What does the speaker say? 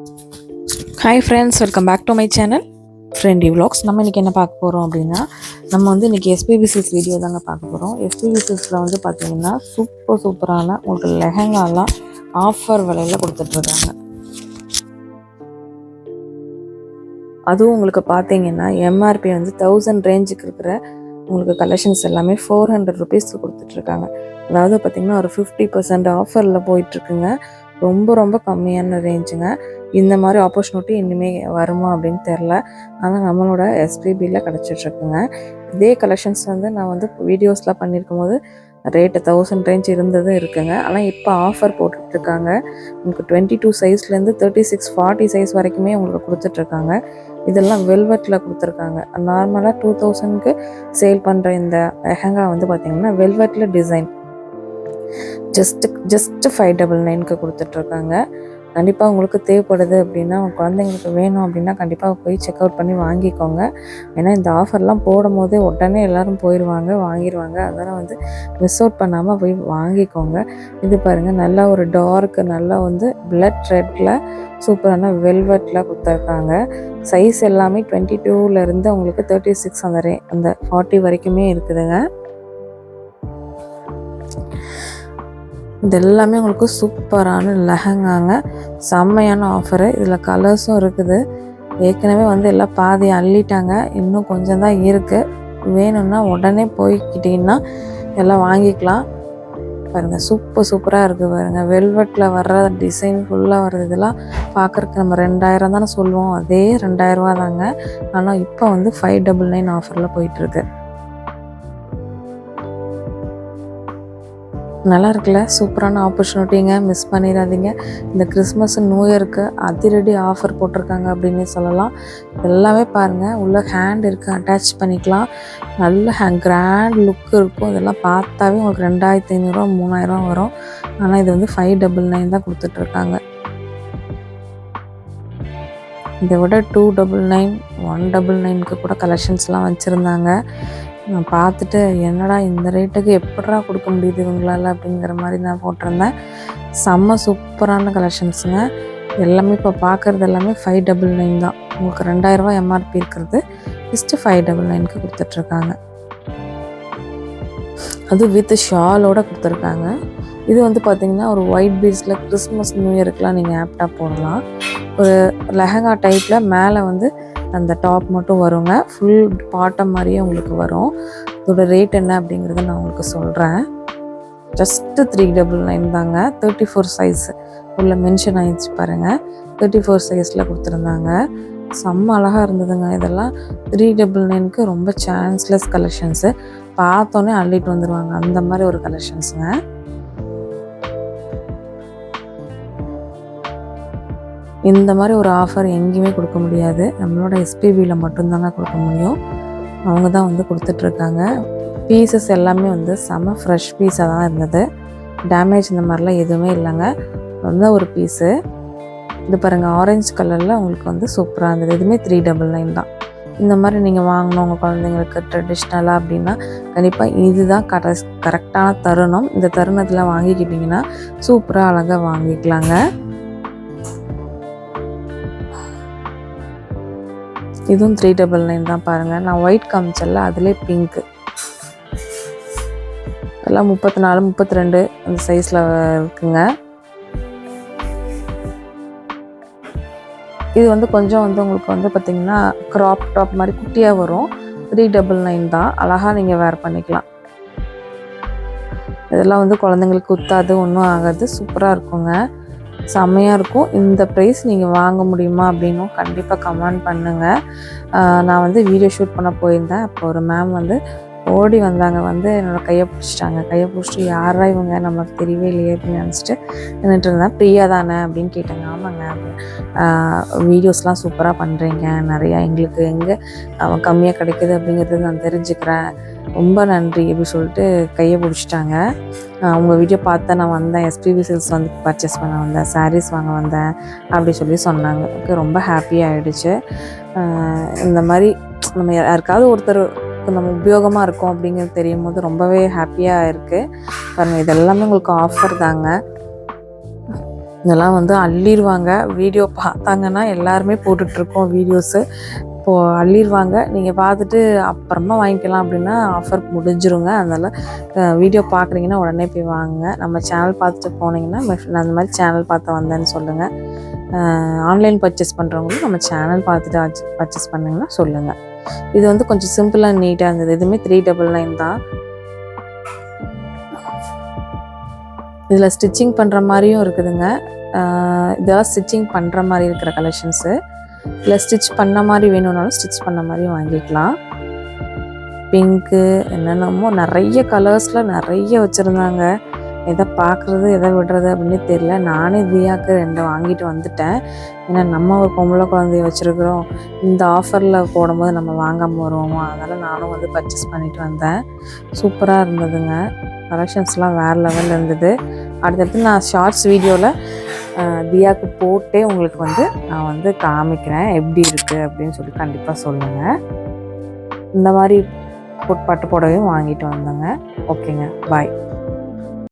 Hi friends welcome back to my channel Friendy Vlogs நம்ம இன்றைக்கி என்ன பார்க்க போகிறோம் அப்படின்னா நம்ம வந்து இன்றைக்கி எஸ்பிபி சில்ஸ் வீடியோ தாங்க பார்க்க போகிறோம் எஸ்பிபி சில்ஸில் வந்து பார்த்தீங்கன்னா சூப்பர் சூப்பரான உங்களுக்கு லெஹங்காலாம் ஆஃபர் விலையில் கொடுத்துட்ருக்காங்க அதுவும் உங்களுக்கு பார்த்தீங்கன்னா எம்ஆர்பி வந்து தௌசண்ட் ரேஞ்சுக்கு இருக்கிற உங்களுக்கு கலெக்ஷன்ஸ் எல்லாமே ஃபோர் ஹண்ட்ரட் ருபீஸ்க்கு கொடுத்துட்ருக்காங்க அதாவது பார்த்தீங்கன்னா ஒரு ஃபிஃப்டி பர்சன்ட் ஆஃபரில் போயிட்டுருக்குங்க ரொம்ப ரொம்ப கம்மியான ரேஞ்சுங்க இந்த மாதிரி ஆப்பர்ச்சுனிட்டி இனிமேல் வருமா அப்படின்னு தெரில ஆனால் நம்மளோட எஸ்பிபியில் கிடச்சிட்ருக்குங்க. இதே கலெக்ஷன்ஸ் வந்து நான் வந்து வீடியோஸ்லாம் பண்ணியிருக்கும் போது ரேட்டு தௌசண்ட் ரேஞ்ச் இருந்ததும் இருக்குங்க. ஆனால் இப்போ ஆஃபர் போட்டுட்ருக்காங்க. உங்களுக்கு டுவெண்ட்டி டூ சைஸ்லேருந்து தேர்ட்டி சிக்ஸ் ஃபார்ட்டி சைஸ் வரைக்குமே உங்களுக்கு கொடுத்துட்ருக்காங்க. இதெல்லாம் வெல்வெட்டில் கொடுத்துருக்காங்க. நார்மலாக டூ தௌசண்ட்க்கு சேல் பண்ணுற இந்த லெஹங்கா வந்து பார்த்திங்கன்னா வெல்வெட்டில் design just just five double நைனுக்கு கொடுத்துட்ருக்காங்க. கண்டிப்பாக உங்களுக்கு தேவைப்படுது அப்படின்னா குழந்தைங்களுக்கு வேணும் அப்படின்னா கண்டிப்பாக போய் செக் அவுட் பண்ணி வாங்கிக்கோங்க. ஏன்னா இந்த ஆஃபர்லாம் போடும் போதே உடனே எல்லோரும் போயிடுவாங்க வாங்கிடுவாங்க அதெல்லாம் வந்து மிஸ் அவுட் பண்ணாமல் போய் வாங்கிக்கோங்க. இது பாருங்கள் நல்லா ஒரு டார்க்கு நல்லா வந்து பிளட் ரெட்டில் சூப்பரான வெல்வெட்டில் கொடுத்துருக்காங்க. சைஸ் எல்லாமே டுவெண்ட்டி டூவிலேருந்து உங்களுக்கு தேர்ட்டி சிக்ஸ் அந்த ரே அந்த ஃபார்ட்டி வரைக்குமே இருக்குதுங்க. இது எல்லாமே உங்களுக்கு சூப்பரான லெஹங்காங்க. செம்மையான ஆஃபரு இதில் கலர்ஸும் இருக்குது. ஏற்கனவே வந்து எல்லாம் பாதி அள்ளிட்டாங்க. இன்னும் கொஞ்சம் தான் இருக்குது வேணும்னா உடனே போய்கிட்டிங்கன்னா எல்லாம் வாங்கிக்கலாம். பாருங்கள் சூப்பர் சூப்பராக இருக்குது பாருங்கள் வெல்வெட்டில் வர்ற டிசைன் ஃபுல்லாக வர்றது இதெல்லாம் பார்க்குறக்கு நம்ம ரெண்டாயிரம் தானே சொல்லுவோம். அதே ரெண்டாயிரரூவா தாங்க. ஆனால் இப்போ வந்து ஃபைவ் டபுள் நைன் ஆஃபரில் போயிட்டுருக்கு நல்லா இருக்குல்ல சூப்பரான ஆப்பர்ச்சுனிட்டிங்க. மிஸ் பண்ணிடாதீங்க. இந்த கிறிஸ்மஸ் நியூ இயருக்கு அதிரடி ஆஃபர் போட்டிருக்காங்க அப்படின்னு சொல்லலாம். எல்லாமே பாருங்கள் உள்ள ஹேண்ட் இருக்குது அட்டாச் பண்ணிக்கலாம். நல்ல ஹே கிராண்ட் லுக் இருக்கும். இதெல்லாம் பார்த்தாவே உங்களுக்கு ரெண்டாயிரத்தி ஐநூறுரூவா மூணாயிரம் வரும். ஆனால் இது வந்து ஃபைவ் டபுள் நைன் தான் கொடுத்துட்ருக்காங்க. இதை விட two double nine one double நைனுக்கு கூட கலெக்ஷன்ஸ்லாம் வச்சுருந்தாங்க. நான் பார்த்துட்டு என்னடா இந்த ரேட்டுக்கு எப்படா கொடுக்க முடியுது இவங்களால? அப்படிங்கிற மாதிரி நான் போட்டிருந்தேன். செம்ம சூப்பரான கலெக்ஷன்ஸுங்க எல்லாமே இப்போ பார்க்குறது எல்லாமே ஃபைவ் டபுள் நைன் தான். உங்களுக்கு ரெண்டாயிரரூவா எம்ஆர்பி இருக்கிறது. ஜஸ்ட்டு ஃபைவ் டபுள் நைனுக்கு கொடுத்துட்ருக்காங்க. அது வித் ஷாலோட கொடுத்துருக்காங்க. இது வந்து பார்த்தீங்கன்னா ஒரு ஒயிட் பீட்ஸில் கிறிஸ்மஸ் நியூ இயருக்குலாம் நீங்கள் ஆப்டாக போடலாம். ஒரு லெஹங்கா டைப்பில் மேலே வந்து அந்த டாப் மட்டும் வருங்க. ஃபுல் பாட்டம் மாதிரியே உங்களுக்கு வரும். இதோட ரேட் என்ன அப்படிங்கிறத நான் உங்களுக்கு சொல்கிறேன் ஜஸ்ட்டு த்ரீ டபுள் நைன் தாங்க. தேர்ட்டி ஃபோர் சைஸ் உள்ள மென்ஷன் ஆயிடுச்சு பாருங்கள் தேர்ட்டி ஃபோர் சைஸில் கொடுத்துருந்தாங்க. செம்ம அழகாக இருந்ததுங்க. இதெல்லாம் த்ரீ டபுள் நைனுக்கு ரொம்ப சான்ஸ்லெஸ் கலெக்ஷன்ஸு பார்த்தோன்னே அள்ளிட்டு வந்துடுவாங்க அந்த மாதிரி ஒரு கலெக்ஷன்ஸுங்க இந்த மாதிரி ஒரு ஆஃபர் எங்கேயுமே கொடுக்க முடியாது. நம்மளோட எஸ்பிபியில் மட்டும்தாங்க கொடுக்க முடியும். அவங்க தான் வந்து கொடுத்துட்ருக்காங்க. பீசஸ் எல்லாமே வந்து செம ஃப்ரெஷ் பீஸாக தான் இருந்தது. டேமேஜ் இந்த மாதிரிலாம் எதுவுமே இல்லைங்க. வந்து ஒரு பீஸு இது பாருங்கள் ஆரஞ்சு கலரில் உங்களுக்கு வந்து சூப்பராக இருந்தது. இதுவுமே த்ரீ டபுள் நைன் தான். இந்த மாதிரி நீங்கள் வாங்கணும் உங்கள் குழந்தைங்களுக்கு ட்ரெடிஷ்னலாக அப்படின்னா கண்டிப்பாக இதுதான் கர கரெக்டான தருணம். இந்த தருணத்தில் வாங்கிக்கிட்டிங்கன்னா சூப்பராக அழகாக வாங்கிக்கலாங்க. இதுவும் த்ரீ டபுள் நைன் தான் பாருங்கள் நான் ஒயிட் காமிச்சல அதிலே பிங்க்கு இதெல்லாம் முப்பத்தி நாலு முப்பத்தி ரெண்டு அந்த சைஸில் இருக்குங்க. இது வந்து கொஞ்சம் வந்து உங்களுக்கு வந்து பார்த்திங்கன்னா க்ராப் டாப் மாதிரி குட்டியாக வரும். த்ரீ டபுள் நைன் தான். அழகாக நீங்கள் வேர் பண்ணிக்கலாம். இதெல்லாம் வந்து குழந்தைங்களுக்கு குத்தாது ஒன்றும் ஆகாது. சூப்பராக இருக்குங்க. செம்மையாக இருக்கும். இந்த ப்ரைஸ் நீங்கள் வாங்க முடியுமா அப்படின்னும் கண்டிப்பாக கமெண்ட் பண்ணுங்கள் நான் வந்து வீடியோ ஷூட் பண்ண போயிருந்தேன். அப்போ ஒரு மேம் வந்து ஓடி வந்தாங்க வந்து என்னோடய கையை பிடிச்சிட்டாங்க. கையை பிடிச்சிட்டு யாரா இவங்க நமக்கு தெரியவே இல்லையே அப்படின்னு நினச்சிட்டு நின்றுட்டு இருந்தேன். பிரியா தானே அப்படின்னு கேட்டாங்க. ஆமாங்க. வீடியோஸ்லாம் சூப்பராக பண்ணுறீங்க நிறையா எங்களுக்கு எங்கே கம்மியாக கிடைக்குது அப்படிங்கிறது நான் தெரிஞ்சுக்கிறேன். ரொம்ப நன்றி அப்படின்னு சொல்லிட்டு கையை பிடிச்சிட்டாங்க. உங்கள் வீடியோ பார்த்தா நான் வந்தேன். எஸ்பிபி சில்ஸ் வந்து பர்ச்சேஸ் பண்ண வந்தேன். சாரீஸ் வாங்க வந்தேன் அப்படி சொல்லி சொன்னாங்க. எனக்கு ரொம்ப ஹாப்பியாக ஆகிடுச்சு இந்த மாதிரி நம்ம யாருக்காவது ஒருத்தர் நம்ம உபயோகமாக இருக்கும் அப்படிங்கிறது தெரியும் போது ரொம்பவே ஹாப்பியாக இருக்குது பாருங்கள் இதெல்லாமே உங்களுக்கு ஆஃபர் தாங்க. இதெல்லாம் வந்து அள்ளிடுவாங்க வீடியோ பார்த்தாங்கன்னா எல்லாருமே போட்டுட்ருக்கோம் வீடியோஸு இப்போது அள்ளிடுவாங்க நீங்கள் பார்த்துட்டு அப்புறமா வாங்கிக்கலாம் அப்படின்னா ஆஃபர் முடிஞ்சிருங்க. அதனால் வீடியோ பார்க்குறீங்கன்னா உடனே போய் வாங்குங்க. நம்ம சேனல் பார்த்துட்டு போனீங்கன்னா நான் அந்த மாதிரி சேனல் பார்த்து வந்தேன்னு சொல்லுங்கள் ஆன்லைன் பர்ச்சேஸ் பண்ணுறவங்களும் நம்ம சேனல் பார்த்துட்டு பர்ச்சேஸ் பண்ணிங்கன்னா சொல்லுங்கள் இது வந்து கொஞ்சம் சிம்பிளாக நீட்டாக இருந்தது. இதுவுமே த்ரீ டபுள் நைன் தான். இதில் ஸ்டிச்சிங் பண்ணுற மாதிரியும் இருக்குதுங்க. இதெல்லாம் ஸ்டிச்சிங் பண்ணுற மாதிரி இருக்கிற கலெக்ஷன்ஸு இல்லை ஸ்டிச் பண்ண மாதிரி வேணும்னாலும் ஸ்டிச் பண்ண மாதிரியும் வாங்கிக்கலாம். பிங்க்கு என்னென்னமோ நிறைய கலர்ஸில் நிறைய வச்சுருந்தாங்க. எதை பார்க்குறது எதை விடுறது அப்படின்னு தெரியல. நானே தியாக்கு ரெண்டு வாங்கிட்டு வந்துட்டேன். ஏன்னா நம்ம ஒரு பொம்பளை குழந்தைய வச்சுருக்குறோம். இந்த ஆஃபரில் போடும்போது நம்ம வாங்காமல் வருவோமா? அதனால் நானும் வந்து பர்ச்சேஸ் பண்ணிட்டு வந்தேன். சூப்பராக இருந்ததுங்க. கலெக்ஷன்ஸ்லாம் வேறு லெவலில் இருந்தது. அடுத்தடுத்து நான் ஷார்ட்ஸ் வீடியோவில் தியாக்கு போட்டே உங்களுக்கு வந்து நான் வந்து காமிக்கிறேன். எப்படி இருக்குது அப்படின்னு சொல்லி கண்டிப்பாக சொல்லுங்கள் இந்த மாதிரி பொட் பட்டு புடவையும் வாங்கிட்டு வந்தேங்க. ஓகேங்க. பாய்